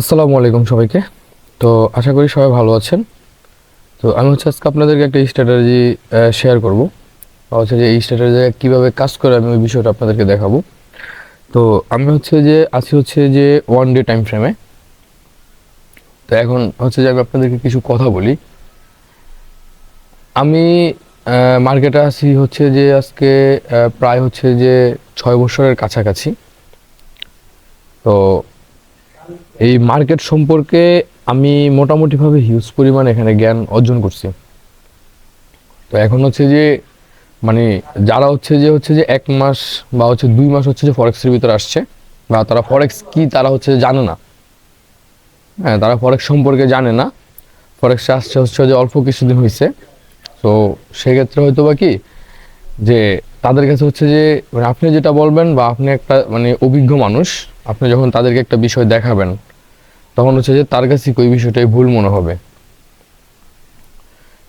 আসসালামু আলাইকুম সবাইকে। তো আশা করি সবাই ভালো আছেন। তো আমি হচ্ছে আজকে আপনাদেরকে একটা স্ট্র্যাটাজি শেয়ার করব। হচ্ছে যে এই স্ট্র্যাটাজি কীভাবে কাজ করে আমি ওই বিষয়টা আপনাদেরকে দেখাবো। তো আমি হচ্ছে যে, আছি হচ্ছে যে ওয়ান ডে টাইম ফ্রেমে তো এখন হচ্ছে যে আমি আপনাদেরকে কিছু কথা বলি। আমি মার্কেটে আছি হচ্ছে যে আজকে প্রায় হচ্ছে যে ছয় বছরের কাছাকাছি। তো এই মার্কেট সম্পর্কে আমি মোটামুটিভাবে হিউজ পরিমাণ এখানে জ্ঞান অর্জন করছি। তো এখন হচ্ছে যে মানে যারা হচ্ছে যে হচ্ছে যে এক মাস বা হচ্ছে দুই মাস হচ্ছে যে ফরেক্সের ভিতরে আসছে বা তারা ফরেক্স কি তারা হচ্ছে জানে না। হ্যাঁ তারা ফরেক্স সম্পর্কে জানে না। ফরেক্সে আসছে হচ্ছে যে অল্প কিছুদিন হয়েছে তো সেক্ষেত্রে হয়তো বা কি যে তাদের কাছে হচ্ছে যে মানে আপনি যেটা বলবেন বা আপনি একটা মানে অভিজ্ঞ মানুষ, আপনি যখন তাদেরকে একটা বিষয় দেখাবেন তখন হচ্ছে যে তার কাছে ওই বিষয়টাই ভুল মনে হবে।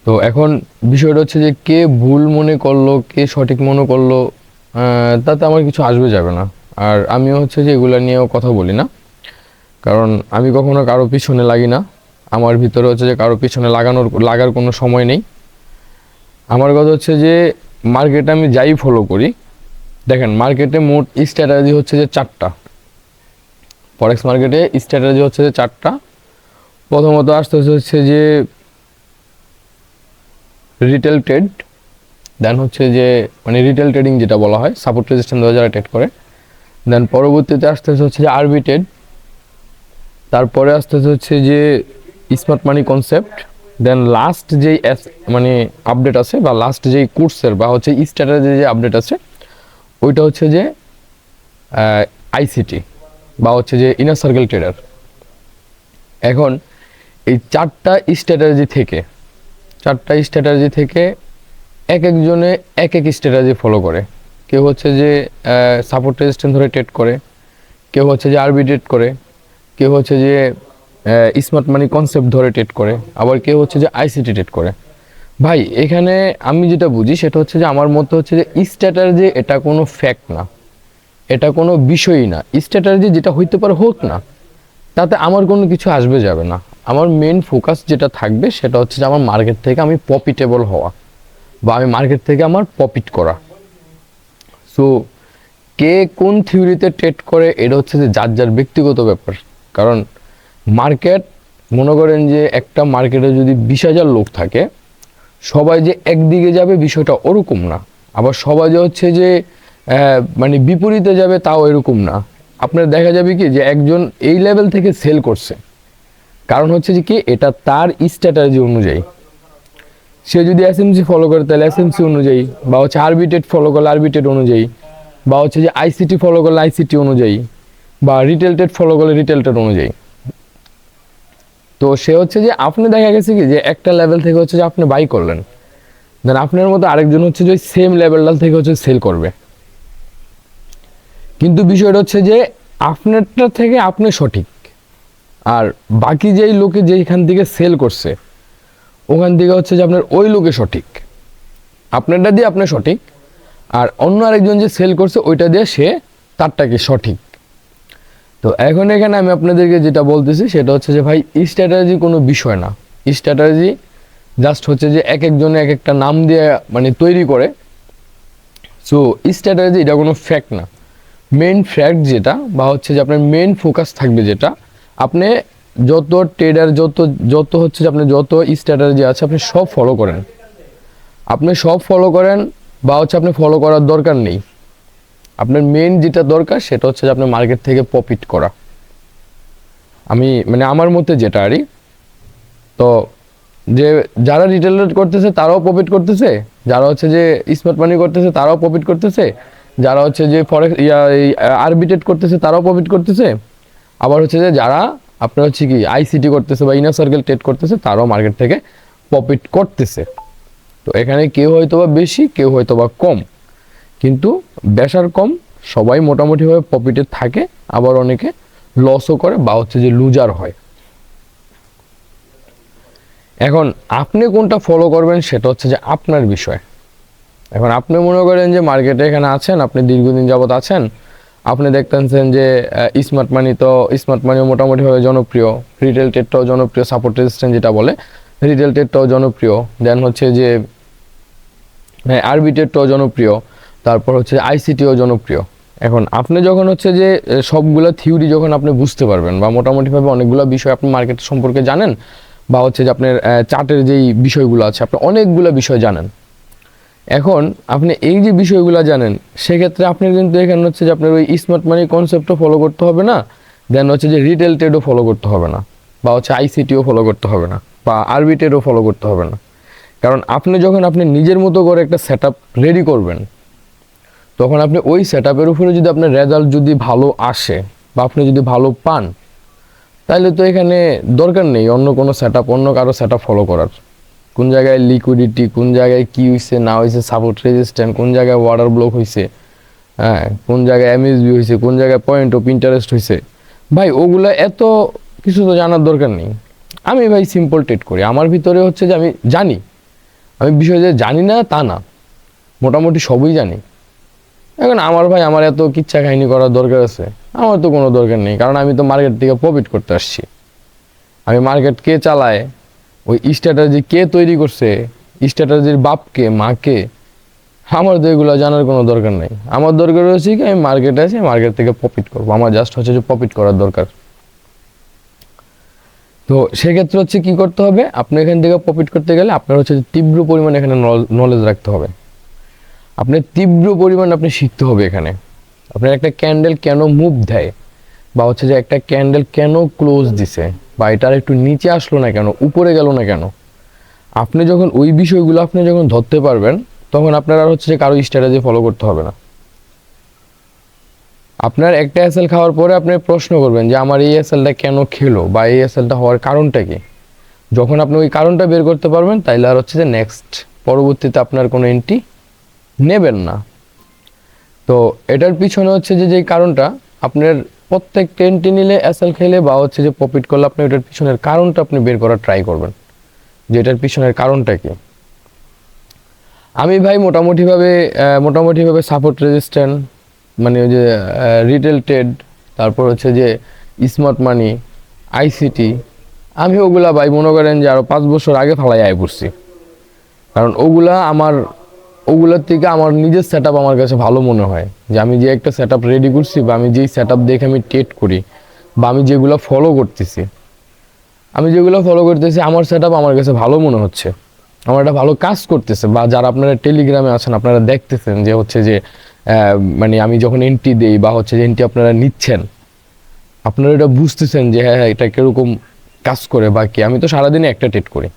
তো এখন বিষয়টা হচ্ছে যে কে ভুল মনে করল, কে সঠিক মনে করল তাতে আমার কিছু আসবে যাবে না। আর আমিও হচ্ছে যে এগুলো নিয়েও কথা বলি না। কারণ আমি কখনো কারও পিছনে লাগি না। আমার ভিতরে হচ্ছে যে কারও পিছনে লাগানোর, লাগার কোনো সময় নেই। আমার কথা হচ্ছে যে মার্কেটে আমি যাই ফলো করি। দেখেন মার্কেটে মোট স্ট্র্যাটাজি হচ্ছে যে চারটা। ফরেক্স মার্কেটে স্ট্র্যাটাজি হচ্ছে যে চারটা। প্রথমত আসতে হচ্ছে যে রিটেল ট্রেড দেন হচ্ছে যে মানে রিটেল ট্রেডিং যেটা বলা হয় সাপোর্ট রেজিস্ট্যান্স ধরে যারা ট্রেড করে। দেন পরবর্তীতে আসতে হচ্ছে যে আরবি ট্রেড তারপরে আসতে হচ্ছে যে smart money concept then last যেই মানে আপডেট আছে বা লাস্ট যেই কোর্সের বা হচ্ছে স্ট্র্যাটাজি যে আপডেট আছে, ওইটা হচ্ছে যে আইসিটি বা হচ্ছে যে ইনার সার্কেল ট্রেডার এখন এই চারটা স্ট্র্যাটাজি থেকে, চারটা স্ট্র্যাটাজি থেকে এক একজনে এক এক স্ট্র্যাটাজি ফলো করে। কেউ হচ্ছে যে সাপোর্ট রেজিস্ট্যান্স ধরে ট্রেড করে, কেউ হচ্ছে যে আরবি ট্রেড করে, কেউ হচ্ছে যে স্মার্ট মানি কনসেপ্ট ধরে ট্রেড করে, আবার কেউ হচ্ছে যে আইসিটি ট্রেড করে। ভাই, এখানে আমি যেটা বুঝি সেটা হচ্ছে যে আমার মতে হচ্ছে যে স্ট্র্যাটাজি এটা কোনো ফ্যাক্ট না। এটা কোনো বিষয়ই না। স্ট্র্যাটাজি যেটা হইতে পারে হোক না, তাতে আমার কোনো কিছু আসবে যাবে না। আমার মেন ফোকাস যেটা থাকবে সেটা হচ্ছে যে আমার মার্কেট থেকে আমি প্রফিটেবল হওয়া বা আমি মার্কেট থেকে আমার প্রফিট করা। সো কে কোন থিওরিতে ট্রেড করে, এটা হচ্ছে যে যার যার ব্যক্তিগত ব্যাপার। কারণ মার্কেট মনে করেন যে একটা মার্কেটে যদি বিশ হাজার লোক থাকে, সবাই যে একদিকে যাবে বিষয়টা ওরকম না। আবার সবাই যে হচ্ছে যে মানে বিপরীতে যাবে তাও এরকম না। আপনার দেখা যাবে কি যে একজন এই লেভেল থেকে সেল করছে। কারণ হচ্ছে যে কি, এটা তার স্ট্র্যাটাজি অনুযায়ী। সে যদি এসএমসি ফলো করে, তাহলে এসএমসি অনুযায়ী, বা হচ্ছে আরবিটেড ফলো করলে আরবিটেড অনুযায়ী, বা হচ্ছে যে আইসিটি ফলো করলে আইসিটি অনুযায়ী, বা রিটেল ট্রেড ফলো করলে রিটেল ট্রেড অনুযায়ী। তো সে হচ্ছে যে আপনি দেখা গেছে কি যে একটা লেভেল থেকে হচ্ছে যে আপনি বাই করলেন। দেন আপনার মতো আরেকজন হচ্ছে যে সেম লেভেলটা থেকে হচ্ছে সেল করবে। কিন্তু বিষয়টা হচ্ছে যে আপনারটা থেকে আপনি সঠিক। আর বাকি যেই লোকে যেখান থেকে সেল করছে, ওখান থেকে হচ্ছে যে আপনার ওই লোকে সঠিক। আপনারটা দিয়ে আপনি সঠিক, আর অন্য আরেকজন যে সেল করছে, ওইটা দিয়ে সে তারটাকে সঠিক। তো এখন এখানে আমি আপনাদেরকে যেটা বলতেছি, সেটা হচ্ছে যে ভাই স্ট্র্যাটাজি কোনো বিষয় না। স্ট্র্যাটাজি জাস্ট হচ্ছে যে এক একজনে এক একটা নাম দিয়ে মানে তৈরি করে। সো স্ট্র্যাটাজি এটা কোনো ফ্যাক্ট না। মেন ফ্যাক্ট যেটা বা হচ্ছে যে আপনার মেন ফোকাস থাকবে যেটা, আপনি যত ট্রেডার যত যত হচ্ছে যে আপনি যত স্ট্র্যাটাজি আছে আপনি সব ফলো করেন। আপনি সব ফলো করেন বা হচ্ছে আপনি ফলো করার দরকার নেই। আপনার মেন যেটা দরকার সেটা হচ্ছে যে আপনার মার্কেট থেকে প্রফিট করা। আমি মানে আমার মতে যেটা আরই তো যে যারা রিটেল করতেছে তারাও প্রফিট করতেছে, যারা হচ্ছে যে স্মার্ট মানি করতেছে তারাও প্রফিট করতেছে যারা হচ্ছে যে ফরেক্স আরবিটেড করতেছে, তারাও প্রফিট করতেছে। আবার হচ্ছে যে যারা আপনার হচ্ছে কি আইসিটি করতেছে বা ইনার সার্কেল ট্রেড করতেছে, তারাও মার্কেট থেকে প্রফিট করতেছে। তো এখানে কেউ হয়তো বা বেশি, কেউ হয়তো বা কম। কিন্তু বেশার কম, সবাই মোটামুটিভাবে প্রফিটে থাকে, আবার অনেকে লসও করে বা হচ্ছে যে লুজার হয়। এখন আপনি কোনটা ফলো করবেন, সেটা হচ্ছে যে আপনার বিষয়। এখন আপনি মনে করেন যে মার্কেটে এখানে আছেন, আপনি দীর্ঘদিন যাবত আছেন, আপনি দেখতেছেন যে স্মার্ট মানি তো স্মার্ট মানিও মোটামুটিভাবে জনপ্রিয় রিটেল টেটটাও জনপ্রিয় সাপোর্ট রেজিস্ট্যান্ট যেটা বলে রিটেল টেটটাও জনপ্রিয় দেন হচ্ছে যে হ্যাঁ আরবি টেটটাও জনপ্রিয়, তারপর হচ্ছে আইসিটিও জনপ্রিয়। এখন আপনি যখন হচ্ছে যে সবগুলা থিওরি যখন আপনি বুঝতে পারবেন বা মোটামুটিভাবে অনেকগুলো বিষয় আপনি মার্কেট সম্পর্কে জানেন, বা হচ্ছে যে আপনার চার্টের যেই বিষয়গুলো আছে, আপনি অনেকগুলো বিষয় জানেন এখন আপনি এই যে বিষয়গুলো জানেন, সেক্ষেত্রে আপনার কিন্তু এখানে হচ্ছে যে আপনার ওই স্মার্ট মানি কনসেপ্টও ফলো করতে হবে না দেন হচ্ছে যে রিটেল ট্রেডও ফলো করতে হবে না, বা হচ্ছে আইসিটিও ফলো করতে হবে না, বা আরবি ট্রেডও ফলো করতে হবে না। কারণ আপনি যখন আপনি নিজের মতো করে একটা সেট রেডি করবেন, তখন আপনি ওই সেট আপের উপরে যদি আপনার রেজাল্ট যদি ভালো আসে, বা আপনি যদি ভালো পান তাহলে তো এখানে দরকার নেই অন্য কোনো সেট অন্য কারও সেট ফলো করার। কোন জায়গায় লিকুইডিটি কোন জায়গায় কি হয়েছে না হয়েছে সাপোর্ট রেজিস্ট্যান্ট কোন জায়গায় ওয়াটার ব্লক হয়েছে হ্যাঁ কোন জায়গায় এমএসবি হয়েছে কোন জায়গায় পয়েন্ট অফ ইন্টারেস্ট হয়েছে ভাই, ওগুলো এত কিছু তো জানার দরকার নেই। আমি ভাই সিম্পল ট্রেড করি। আমার ভিতরে হচ্ছে যে আমি জানি। আমি বিষয় যে জানি না, তা না। মোটামুটি সবই জানি। এখন আমার ভাই আমার এত কিচ্ছা কাহিনী করার দরকার আছে। আমার তো কোনো দরকার নেই। কারণ আমি তো মার্কেট থেকে প্রফিট করতে আসছি। আমি মার্কেট কে চালায়? ওই স্ট্র্যাটাজি কে তৈরি করছে? স্ট্র্যাটাজির বাপকে, মাকে? আমার তো এগুলো জানার কোনো দরকার নেই। আমার দরকার হচ্ছে কি, আমি মার্কেটে আছি মার্কেট থেকে প্রফিট করব। আমার জাস্ট হচ্ছে যে প্রফিট করার দরকার। তো সেক্ষেত্রে হচ্ছে কি করতে হবে? আপনি এখান থেকে প্রফিট করতে গেলে আপনার হচ্ছে তীব্র পরিমাণে এখানে নলেজ রাখতে হবে। আপনি তীব্র পরিমাণ আপনি শিখতে হবে এখানে। আপনার একটা ক্যান্ডেল কেন মুভ দেয়? বা হচ্ছে যে একটা ক্যান্ডেল কেন ক্লোজ দিছে? বা একটু নিচে আসলো না কেন, উপরে গেল না কেন? আপনি যখন ওই বিষয়গুলো আপনি যখন ধরতে পারবেন, তখন আপনার আর হচ্ছে যে কারও স্ট্র্যাটেজি ফলো করতে হবে না। আপনার একটা এসএল খাওয়ার পরে আপনি প্রশ্ন করবেন যে, আমার এই এসএলটা কেন খেলো বা এই এসএলটা হওয়ার কারণটা কি? যখন আপনি ওই কারণটা বের করতে পারবেন, তাইলে আর হচ্ছে যে নেক্সট পরবর্তীতে আপনার কোনো এন্ট্রি নেবেন না। তো এটার পিছনে হচ্ছে যে যেই কারণটা, আপনার প্রত্যেক টেন্টি নিলে এসএল খেলে বা হচ্ছে যে প্রফিট করলে আপনি এটার পিছনের কারণটা আপনি বের করার ট্রাই করবেন। যে এটার পিছনের কারণটা কি? আমি ভাই মোটামুটিভাবে মোটামুটিভাবে সাপোর্ট রেজিস্ট্যান্ট মানে ওই যে রিটেল ট্রেড তারপর হচ্ছে যে স্মার্ট মানি আইসিটি আমি ওগুলা ভাই মনে করেন যে আরও পাঁচ বছর আগে ফালাই আয় পড়ছি। কারণ ওগুলা আমার ওগুলোর থেকে আমার নিজের সেট আমার কাছে ভালো মনে হয়। যে আমি যে একটা সেট রেডি করছি বা আমি যেই সেট দেখে আমি ট্রেড করি বা আমি যেগুলো ফলো করতেছি। আমি যেগুলো ফলো করতেছি আমার সেট আমার কাছে ভালো মনে হচ্ছে। আমার একটা ভালো কাজ করতেছে বা যারা আপনারা টেলিগ্রামে আছেন আপনারা দেখতেছেন যে হচ্ছে যে মানে আমি যখন এন্ট্রি দেই বা হচ্ছে যে এন্ট্রি আপনারা নিচ্ছেন আপনারা এটা বুঝতেছেন যে হ্যাঁ হ্যাঁ, এটা কীরকম কাজ করে বা কি? আমি তো সারাদিনে একটা ট্রেড করি।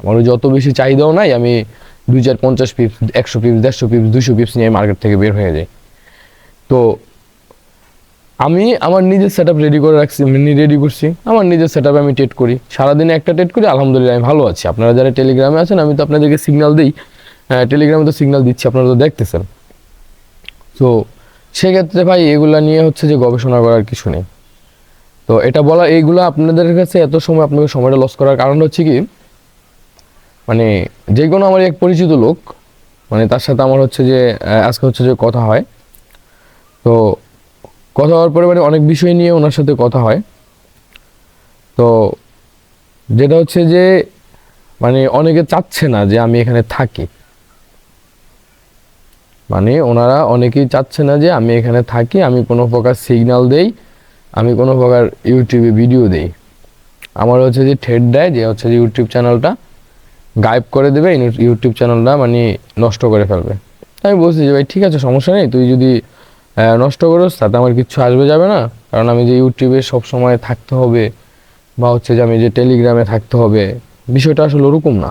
আমারও যত বেশি চাহিদাও নাই আমি দুই চার পঞ্চাশ পিপস একশো পিপস দেড়শো পিপস দুশো পিপস নিয়ে মার্কেট থেকে বের হয়ে যাই তো আমি আমার নিজের সেট রেডি করে রাখছি রেডি করছি, আমার নিজের সেট আমি ট্রেড করি। সারাদিনে একটা ট্রেড করি, আলহামদুলিল্লাহ আমি ভালো আছি। আপনারা যারা টেলিগ্রামে আছেন, আমি তো আপনাদেরকে সিগনাল দিই। টেলিগ্রামে তো সিগনাল দিচ্ছি, আপনারা তো দেখতেছেন। তো সেক্ষেত্রে ভাই, এগুলা নিয়ে হচ্ছে যে গবেষণা করার কিছু নেই। তো এটা বলা এইগুলো আপনাদের কাছে এত সময়, আপনাকে সময়টা লস করার কারণ হচ্ছে কি মানে যে কোনো আমার এক পরিচিত লোক মানে তার সাথে আমার হচ্ছে যে আজকে হচ্ছে যে কথা হয়। তো কথা হওয়ার পরে মানে অনেক বিষয় নিয়ে ওনার সাথে কথা হয়। তো যেটা হচ্ছে যে মানে অনেকে চাচ্ছে না যে আমি এখানে থাকি। মানে ওনারা অনেকেই চাচ্ছে না যে আমি এখানে থাকি, আমি কোনো প্রকার সিগন্যাল দেই, আমি কোনো প্রকার ইউটিউবে ভিডিও দেই। আমার হচ্ছে যে ঠেট দেয় যে হচ্ছে যে ইউটিউব চ্যানেলটা গায়েব করে দেবে ইউটিউব চ্যানেলটা মানে নষ্ট করে ফেলবে। আমি বলছি যে, ভাই, ঠিক আছে, সমস্যা নেই, তুই যদি নষ্ট করিস, তাতে আমার কিচ্ছু আসবে, যাবে না। কারণ আমি যে ইউটিউবে সব সময় থাকতে হবে, বা হচ্ছে যে আমি যে টেলিগ্রামে থাকতে হবে, বিষয়টা আসলে ওরকম না।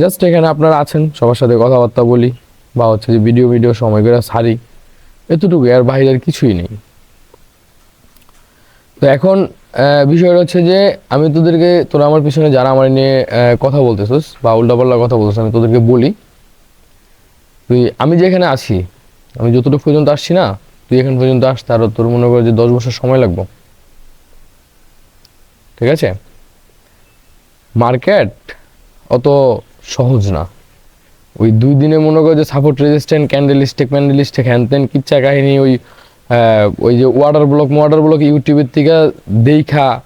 জাস্ট এখানে আপনারা আছেন, সবার সাথে কথাবার্তা বলি, বা হচ্ছে যে ভিডিও ভিডিও সময় করে সারি। এতটুকু আর বাইরে আর কিছুই নেই। তো এখন বিষয়টা হচ্ছে যে আমি তোদেরকে, তোরা আমার পিছনে যারা আমার নিয়ে কথা বলতেছিস বা উল্টাপাল্টা কথা বলতেছিস, আমি তোদেরকে বলি। তুই, আমি যেখানে আছি, আমি যতটুকু পর্যন্ত আসছি না, তুই এখান পর্যন্ত আসতে আরও তোর মনে করে যে দশ বছর সময় লাগবে। ঠিক আছে? মার্কেট অত সহজ না। ওই দুই দিনে মনে করো যে সাপোর্ট রেজিস্ট্যান্ট ক্যান্ডেল স্টেক ম্যান্ডেল স্টেক হ্যান ত্যান কিচ্ছা কাহিনী, ওই ওই যে ওয়াটার ব্লক ওয়াটার ব্লক ইউটিউবের থেকে দেখা,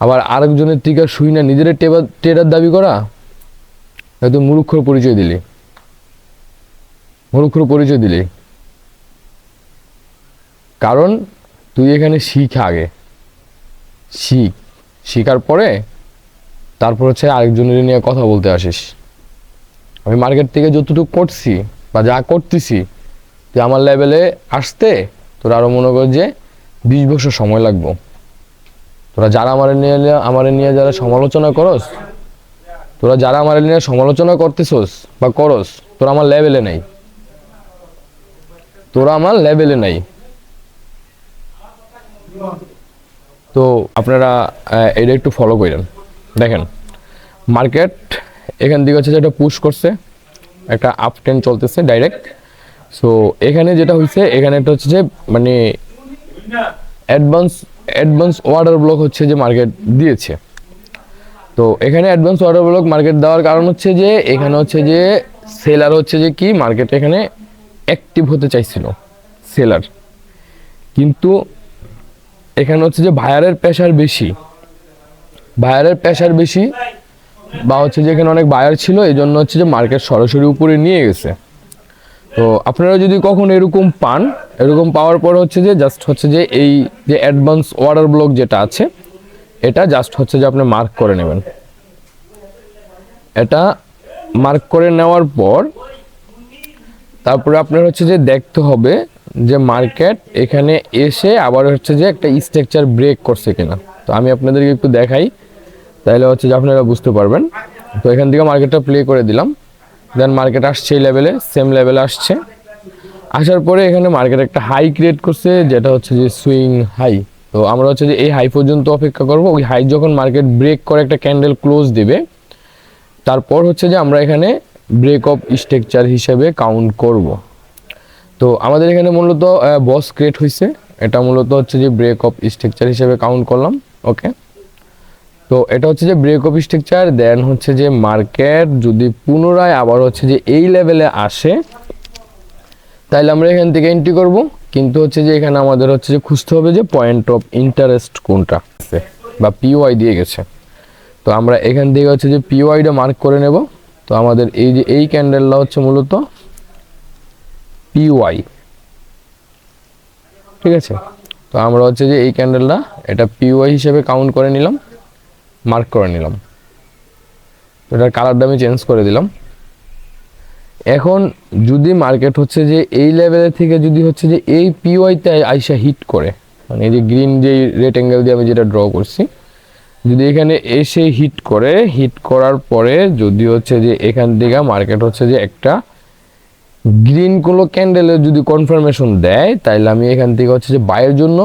আবার আরেকজনের থেকে শুই না, নিজের টেবার টেরার দাবি করা? হয়তো মূর্খর পরিচয় দিলি। মূর্খর পরিচয় দিলি। কারণ তুই এখানে শিখ আগে। শিখ। শিখার পরে তারপর হচ্ছে আরেকজনের নিয়ে কথা বলতে আসিস। আমি মার্কেট থেকে যতটুকু করছি বা যা করতেছি যে আমার লেভেলে আসতে তোরা আরও মনে কর যে বিশ বছর সময় লাগবো। তোরা যারা আমার নিয়ে আমার নিয়ে যারা সমালোচনা করস, তোরা যারা আমার নিয়ে সমালোচনা করতেছস বা করস, তোরা আমার লেভেলে নাই। তোরা আমার লেভেলে নাই। তো আপনারা এটা একটু ফলো করেন। দেখেন মার্কেট এখান থেকে হচ্ছে যেটা পুশ করছে, একটা আপ ট্রেন চলতেছে ডাইরেক্ট সো এখানে যেটা হয়েছে এখানে একটা হচ্ছে যে মানে অ্যাডভান্স অ্যাডভান্স অর্ডার ব্লক হচ্ছে যে মার্কেট দিয়েছে। তো, এখানে অ্যাডভান্স অর্ডার ব্লক মার্কেট দেওয়ার কারণ হচ্ছে যে, এখানে হচ্ছে যে সেলার হচ্ছে যে কি মার্কেট এখানে অ্যাক্টিভ হতে চাইছিল সেলার কিন্তু, এখানে হচ্ছে যে ভায়ারের প্রেশার বেশি। ভায়ারের প্রেশার বেশি, বা হচ্ছে যে এখানে অনেক বায়ার ছিল এই জন্য হচ্ছে যে মার্কেট সরাসরি উপরে নিয়ে গেছে। তো আপনারা যদি কখন এরকম পান, এরকম পাওয়ার পর হচ্ছে যে জাস্ট হচ্ছে যে এই যে অ্যাডভান্স অর্ডার ব্লক যেটা আছে, এটা জাস্ট হচ্ছে যে আপনি মার্ক করে নেবেন। এটা মার্ক করে নেওয়ার পর, তারপরে আপনার হচ্ছে যে দেখতে হবে যে মার্কেট এখানে এসে আবার হচ্ছে যে একটা স্ট্রাকচার ব্রেক করছে কিনা। তো আমি আপনাদেরকে একটু দেখাই, তাহলে হচ্ছে যে আপনারা বুঝতে পারবেন। তো এখান থেকে মার্কেটটা প্লে করে দিলাম। দেন মার্কেট আসছে এই লেভেলে সেম লেভেলে আসছে। আসার পরে এখানে মার্কেট একটা হাই ক্রিয়েট করছে, যেটা হচ্ছে যে সুইং হাই তো আমরা হচ্ছে যে এই হাই পর্যন্ত অপেক্ষা করব, ওই হাই যখন মার্কেট ব্রেক করে একটা ক্যান্ডেল ক্লোজ দেবে, তারপর হচ্ছে যে আমরা এখানে ব্রেক অফ স্ট্রাকচার হিসেবে কাউন্ট করব। তো আমাদের এখানে মূলত বস ক্রিয়েট হয়েছে এটা মূলত হচ্ছে যে ব্রেক অফ স্ট্রাকচার হিসেবে কাউন্ট করলাম ওকে তো এটা হচ্ছে যে ব্রেক অফ স্ট্রাকচার দেন হচ্ছে যে মার্কেট যদি পুনরায় আবার হচ্ছে যে এই লেভেলে আসে তাহলে আমরা এখান থেকে এন্ট্রি করব। কিন্তু হচ্ছে যে এখানে আমাদের হচ্ছে যে খুঁজতে হবে যে পয়েন্ট অফ ইন্টারেস্ট কোনটা আছে বা পিওয়াই দিয়ে গেছে। তো আমরা এখান থেকে হচ্ছে যে পিওয়াইটা মার্ক করে নেব। তো আমাদের এই যে এই ক্যান্ডেলটা হচ্ছে মূলত পিওয়াই ঠিক আছে? তো আমরা হচ্ছে যে এই ক্যান্ডেলটা এটা পিওয়াই হিসেবে কাউন্ট করে নিলাম। মার্ক করে নিলাম। এটার কালারটা আমি চেঞ্জ করে দিলাম। এখন যদি মার্কেট হচ্ছে যে এই লেভেলে থেকে যদি হচ্ছে যে এই পিওয়াইতে আইসা হিট করে মানে এই যে গ্রিন যে রেড অ্যাঙ্গেল দিয়ে আমি যেটা ড্র করছি, যদি এখানে এসে হিট করে হিট করার পরে যদি হচ্ছে যে এখান থেকে মার্কেট হচ্ছে যে একটা গ্রিন কোনো ক্যান্ডেলের যদি কনফার্মেশন দেয় তাহলে আমি এখান থেকে হচ্ছে যে বাইয়ের জন্য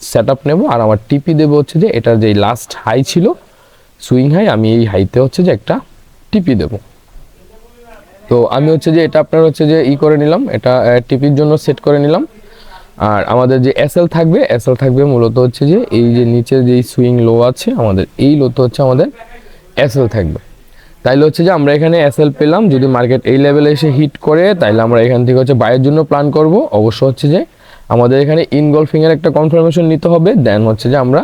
সেট আপ নেব আর আমার টিপি দেবো হচ্ছে যে এটার যে লাস্ট হাই ছিল সুইং হাই, আমি এই হাইতে হচ্ছে যে একটা টিপি দেবো। তো আমি হচ্ছে যে এটা আপনার হচ্ছে যে ই করে নিলাম, এটা টিপির জন্য সেট করে নিলাম। আর আমাদের যে এসএল থাকবে এসএল থাকবে মূলত হচ্ছে যে এই যে নিচে যে সুইং লো আছে, আমাদের এই লোতে হচ্ছে আমাদের এসএল থাকবে। তাইলে হচ্ছে যে আমরা এখানে এসএল পেলাম, যদি মার্কেট এই লেভেলে এসে হিট করে, তাইলে আমরা এখান থেকে হচ্ছে বাইয়ের জন্য প্ল্যান করব। অবশ্য হচ্ছে যে আমাদের এখানে ইনগলফিংয়ের একটা কনফার্মেশন নিতে হবে দেন হচ্ছে যে আমরা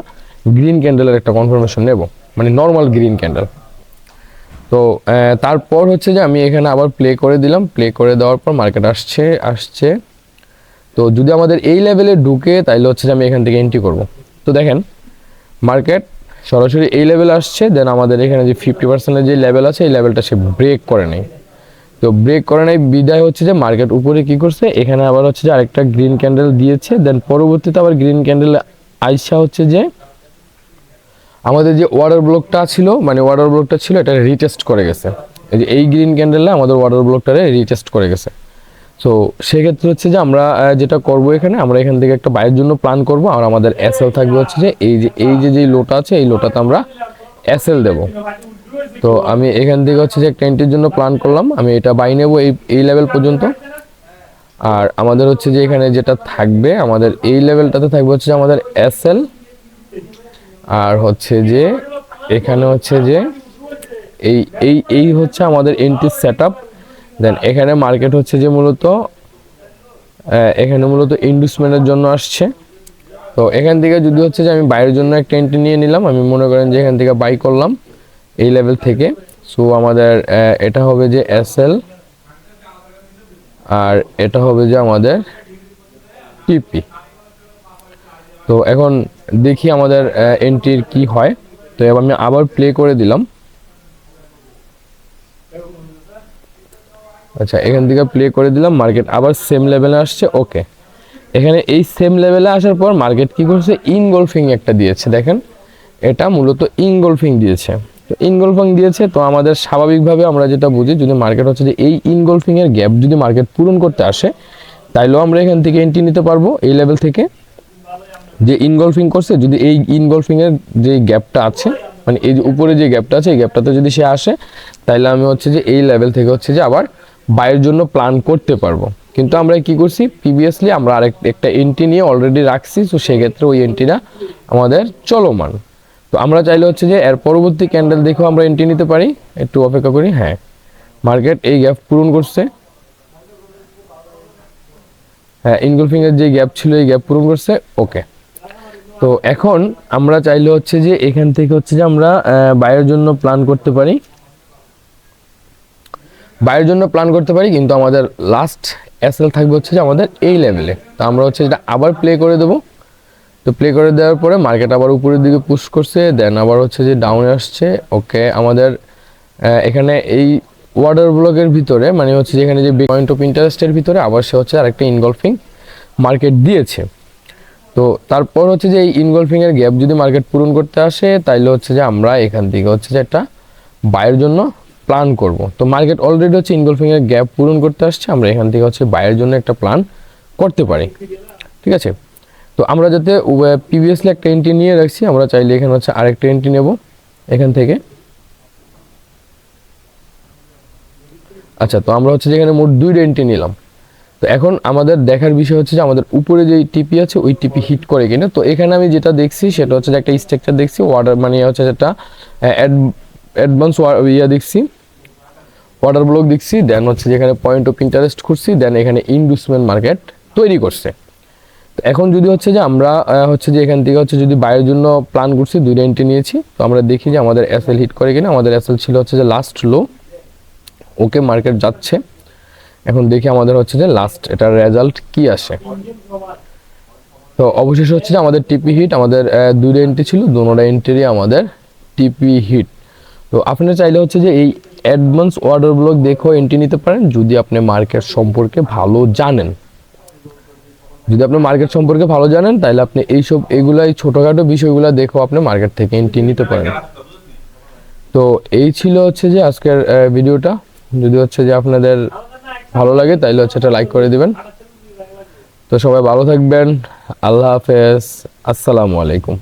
গ্রিন ক্যান্ডেলের একটা কনফার্মেশন নেব। মানে নর্মাল গ্রিন ক্যান্ডেল তো তারপর হচ্ছে যে আমি এখানে আবার প্লে করে দিলাম। প্লে করে দেওয়ার পর মার্কেট আসছে আসছে। তো যদি আমাদের এই লেভেলে ঢুকে, তাইলে হচ্ছে যে আমি এখান থেকে এন্ট্রি করব। তো দেখেন মার্কেট সরাসরি এই লেভেল আসছে দেন আমাদের এখানে যে ফিফটি পার্সেন্টের যে লেভেল আছে, এই লেভেলটা সে ব্রেক করে নেই। তো ব্রেক করে নেই, বিদায় হচ্ছে যে মার্কেট উপরে কি করছে, এখানে আবার হচ্ছে যে আরেকটা গ্রিন ক্যান্ডেল দিয়েছে দেন পরবর্তীতে আবার গ্রিন ক্যান্ডেল আইসা হচ্ছে যে আমাদের যে ওয়াটার ব্লকটা ছিল মানে ওয়াটার ব্লকটা ছিল, এটা রিটেস্ট করে গেছে। এই যে এই গ্রিন ক্যান্ডেলটা আমাদের ওয়াটার ব্লকটারে রিটেস্ট করে গেছে। সো সেক্ষেত্রে হচ্ছে যে আমরা যেটা করব এখানে, আমরা এখান থেকে একটা বাইয়ের জন্য প্ল্যান করব, আর আমাদের এসএল থাকবে হচ্ছে যে এই যে এই যে যেই লোটা আছে, এই লোটাতে আমরা এসএল দেব। তো আমি এখান থেকে হচ্ছে যে একটা এন্ট্রির জন্য প্ল্যান করলাম, আমি এটা বাই নেব এই এই লেভেল পর্যন্ত। আর আমাদের হচ্ছে যে এখানে যেটা থাকবে, আমাদের এই লেভেলটাতে থাকবে হচ্ছে যে আমাদের এসএল আর হচ্ছে যে এখানে হচ্ছে যে এই এই এই হচ্ছে আমাদের এন্ট্রি সেট আপ দেন এখানে মার্কেট হচ্ছে যে মূলত এখানে মূলত ইন্ডুসমেন্টের জন্য আসছে। তো এখান থেকে যদি হচ্ছে যে আমি বাইরের জন্য একটা এন্ট্রি নিয়ে নিলাম, আমি মনে করেন যে এখান থেকে বাই করলাম এই লেভেল থেকে। সো আমাদের এটা হবে যে এস আর এটা হবে যে আমাদের টিপি তো এখন দেখি আমাদের এন্ট্রির কি হয়। তো এবার আমি আবার প্লে করে দিলাম। আচ্ছা এখান থেকে প্লে করে দিলাম মার্কেট আবার সেম লেভেলে আসছে ওকে এখানে এই সেম লেভেলে আসার পর মার্কেট কি করছে? ইনগলফিং একটা দিয়েছে, দেখেন। এটা মূলত ইনগলফিং দিয়েছে। তো ইনগলফিং দিয়েছে, তো আমাদের স্বাভাবিকভাবে আমরা যেটা বুঝি, যদি মার্কেট হচ্ছে যে এই ইনগলফিং এর গ্যাপ যদি মার্কেট পূরণ করতে আসে, তাইলেও আমরা এখান থেকে এন্ট্রি নিতে পারব, এই লেভেল থেকে। যে ইনগলফিং করছে, যদি এই ইনগলফিং এর যে গ্যাপটা আছে মানে এই যে উপরে যে গ্যাপটা আছে, এই গ্যাপটাতে যদি সে আসে তাহলে আমি হচ্ছে যে এই লেভেল থেকে হচ্ছে যে আবার বাইরের জন্য প্ল্যান করতে পারব। কিন্তু আমরা কি করছি? প্রিভিয়াসলি আমরা আরেক, একটা এন্ট্রি নিয়ে অলরেডি রাখছি তো সেক্ষেত্রে ওই এন্ট্রিটা আমাদের চলমান। তো আমরা চাইলে হচ্ছে যে এর পরবর্তী ক্যান্ডেল দেখেও আমরা এন্ট্রি নিতে পারি। একটু অপেক্ষা করি হ্যাঁ। মার্কেট এই গ্যাপ পূরণ করছে। হ্যাঁ ইনগলফিং এর যে গ্যাপ ছিল, এই গ্যাপ পূরণ করছে। ওকে তো এখন আমরা চাইলে হচ্ছে যে এখান থেকে হচ্ছে যে আমরা বাইরের জন্য প্ল্যান করতে পারি। বাইরের জন্য প্ল্যান করতে পারি, কিন্তু আমাদের লাস্ট এসএল থাকবে হচ্ছে যে আমাদের এই লেভেলে তো আমরা হচ্ছে যেটা আবার প্লে করে দেবো। তো প্লে করে দেওয়ার পরে মার্কেট আবার উপরের দিকে পুশ করছে দেন আবার হচ্ছে যে ডাউনে আসছে। ওকে আমাদের এখানে এই ওয়ার্ডার ব্লকের ভিতরে মানে হচ্ছে যেখানে যে পয়েন্ট অফ ইন্টারেস্টের ভিতরে, আবার সে হচ্ছে আরেকটা ইনগলফিং মার্কেট দিয়েছে। তো তারপর হচ্ছে যে এই ইনগলফিং এর গ্যাপ যদি মার্কেট পূরণ করতে আসে, তাইলে হচ্ছে যে আমরা এখান থেকে হচ্ছে যে একটা বায়ের জন্য প্ল্যান করব। তো মার্কেট অলরেডি হচ্ছে ইনগলফিং এর গ্যাপ পূরণ করতে আসছে, আমরা এখান থেকে হচ্ছে বায়ের জন্য একটা প্ল্যান করতে পারি। ঠিক আছে? তো আমরা যাতে প্রিভিয়াসলি একটা এন্ট্রি নিয়ে রাখছি, আমরা চাইলে এখানে হচ্ছে আরেকটা এন্ট্রি নেব এখান থেকে। আচ্ছা তো আমরা হচ্ছে যেখানে মোট দুইটা এন্ট্রি নিলাম। তো এখন আমাদের দেখার বিষয় হচ্ছে যে আমাদের উপরে যে টিপি আছে, ওই টিপি হিট করে কিনা। তো এখানে আমি যেটা দেখছি সেটা হচ্ছে যে একটা স্ট্রাকচার দেখছি ওয়াটার মানে হচ্ছে যেটা অ্যাডভান্স ইয়া দেখছি ওয়াটার ব্লক দেখছি দেন হচ্ছে যেখানে পয়েন্ট অফ ইন্টারেস্ট খুঁজছি দেন এখানে ইনডুসমেন্ট মার্কেট তৈরি করছে। তো এখন যদি হচ্ছে যে আমরা হচ্ছে যে এখান থেকে হচ্ছে যদি বাইরের জন্য প্ল্যান করছি দুইটা এন্ট্রি নিয়েছি, তো আমরা দেখি যে আমাদের এসএল হিট করে কিনা। আমাদের এসএল ছিল হচ্ছে যে লাস্ট লো ওকে মার্কেট যাচ্ছে। এখন দেখি আমাদের হচ্ছে যে লাস্ট এটার রেজাল্ট কি আসে। তো অবশেষে হচ্ছে যে আমাদের টিপি হিট আমাদের দুইটা এন্ট্রি ছিল দুটোটা এন্ট্রি আমাদের টিপি হিট তো আপনি চাইলে হচ্ছে যে এই অ্যাডভান্স অর্ডার ব্লক দেখেও এন্ট্রি নিতে পারেন, যদি আপনি মার্কেট সম্পর্কে ভালো জানেন। যদি আপনি মার্কেট সম্পর্কে ভালো জানেন তাহলে আপনি এইসব, এগুলাই ছোটোখাটো বিষয়গুলো দেখেও আপনি মার্কেট থেকে এন্ট্রি নিতে পারেন। তো এই ছিল হচ্ছে যে আজকের ভিডিওটা যদি হচ্ছে যে আপনাদের ভালো লাগে, তাইলে হচ্ছে এটা লাইক করে দিবেন। তো সবাই ভালো থাকবেন, আল্লাহ হাফেজ, আসসালামু আলাইকুম।